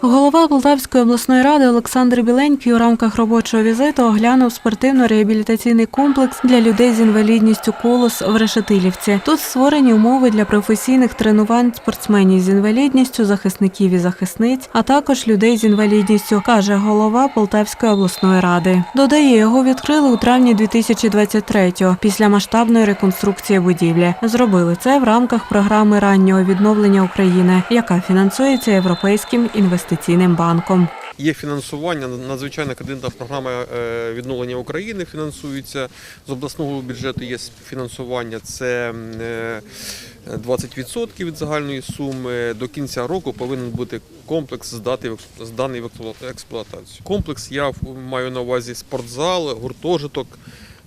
Голова Полтавської обласної ради Олександр Біленький у рамках робочого візиту оглянув спортивно-реабілітаційний комплекс для людей з інвалідністю колос в Решетилівці. Тут створені умови для професійних тренувань спортсменів з інвалідністю, захисників і захисниць, а також людей з інвалідністю, каже голова Полтавської обласної ради. Додає, його відкрили у травні 2023-го після масштабної реконструкції будівлі. Зробили це в рамках програми раннього відновлення України, яка фінансується Європейським інвестиційним банком. Є фінансування, надзвичайна кредитна програма е, відновлення України фінансується. З обласного бюджету є фінансування, це м, е, 20% від загальної суми. До кінця року повинен бути комплекс здати зданий в експлуа- експлуатацію. Комплекс я маю на увазі спортзал, гуртожиток.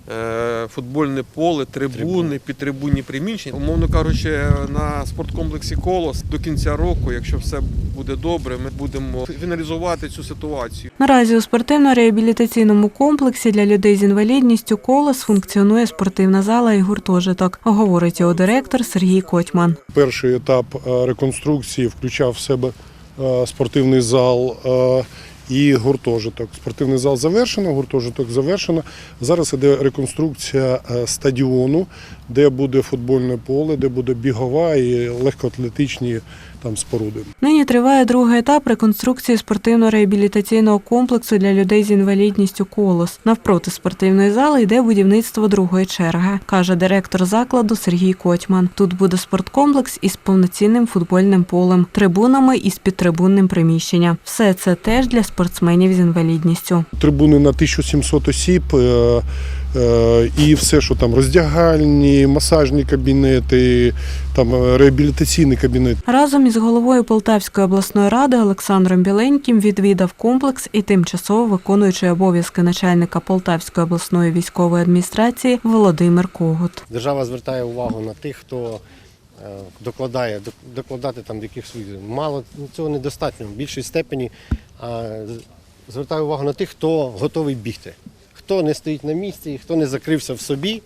Е, Футбольне поле, трибуни, підтрибунні приміщення. Умовно кажучи, на спорткомплексі Колос до кінця року, якщо все буде добре, ми будемо фіналізувати цю ситуацію. Наразі у спортивно-реабілітаційному комплексі для людей з інвалідністю колос функціонує спортивна зала і гуртожиток, говорить його директор Сергій Котьман. Перший етап е, реконструкції включав в себе е, спортивний зал і гуртожиток. Спортивний зал завершено, гуртожиток завершено. Зараз іде реконструкція е, стадіону, де буде футбольне поле, де буде бігова і легкоатлетичні там споруди. Нині триває другий етап реконструкції спортивно-реабілітаційного комплексу для людей з інвалідністю колос. Навпроти спортивної зали йде будівництво другої черги, каже директор закладу Сергій Котьман. Тут буде спорткомплекс із повноцінним футбольним полем, трибунами і з підтрибунним приміщенням. Все це теж для спортсменів з інвалідністю. Трибуни на 1700 осіб. Е, І все, що там роздягальні, масажні кабінети, там е, реабілітаційний кабінет. Разом із головою Полтавської обласної ради Олександром Біленьким відвідав комплекс і тимчасово виконуючий обов'язки начальника Полтавської обласної військової адміністрації Володимир Когут. Держава звертає увагу на тих, хто е, докладає, докладати там яких своїх мало цього недостатньо. В більшій степені а, з- звертає увагу на тих, хто готовий бігти, хто не стоїть на місці, хто не закрився в собі,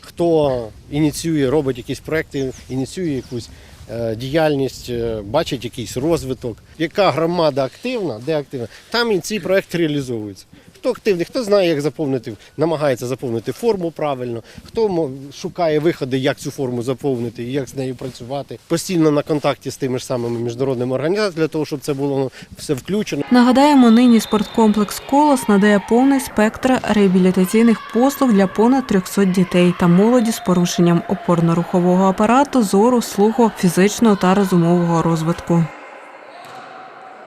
хто ініціює, робить якісь проекти, ініціює якусь е, діяльність, е, бачить якийсь розвиток. Яка громада активна, де активна, там і ці проекти реалізовуються. Хто активний, хто знає, як заповнити, намагається заповнити форму правильно, хто шукає виходи, як цю форму заповнити і як з нею працювати. Постійно на контакті з тими ж самими міжнародними організаціями для того, щоб це було все включено. Нагадаємо, нині спорткомплекс Колос надає повний спектр реабілітаційних послуг для понад 300 дітей та молоді з порушенням опорно-рухового апарату, зору, слуху, фізичного та розумового розвитку.